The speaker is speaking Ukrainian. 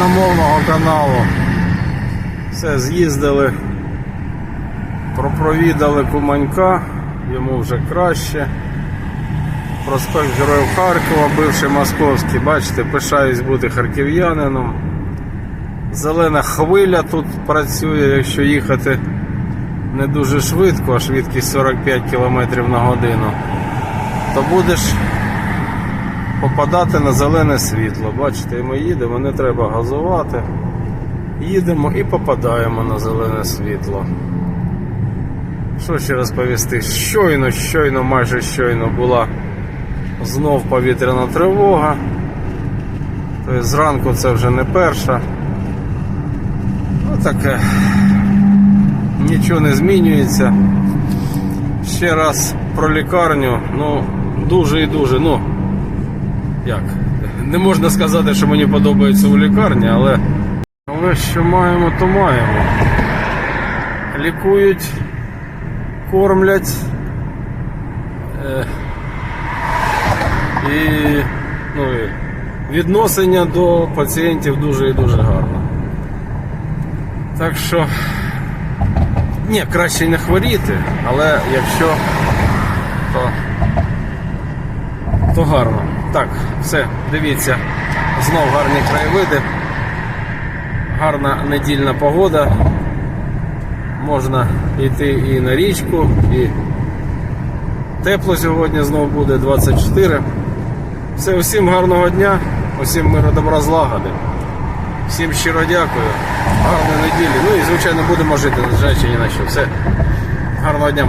україномовного каналу. Все, з'їздили, пропровідали Куманька, йому вже краще. Проспект Героїв Харкова, бивший московський, бачите, пишаюсь бути харків'янином. Зелена хвиля тут працює, якщо їхати не дуже швидко, а швидкість 45 км на годину, то будеш попадати на зелене світло. Бачите, ми їдемо, не треба газувати. Їдемо і попадаємо на зелене світло. Що ще розповісти? Щойно, щойно, майже щойно була знов повітряна тривога. Тобто зранку це вже не перша. Ну таке. Нічого не змінюється. Ще раз про лікарню. Ну, дуже і дуже, ну, як? Не можна сказати, що мені подобається у лікарні, але, але що маємо, то маємо. Лікують, кормлять. Е, і, ну, відношення до пацієнтів дуже і дуже гарно. Так що, ні, краще не хворіти, але якщо, то, то гарно. Так, все, дивіться, знов гарні краєвиди, гарна недільна погода. Можна йти і на річку, і тепло сьогодні знов буде 24. Все, усім гарного дня, усім миру добра злагоди. Всім щиро дякую. Гарної неділі. Ну і звичайно будемо жити, незважаючи ні на що. Все. Гарного дня,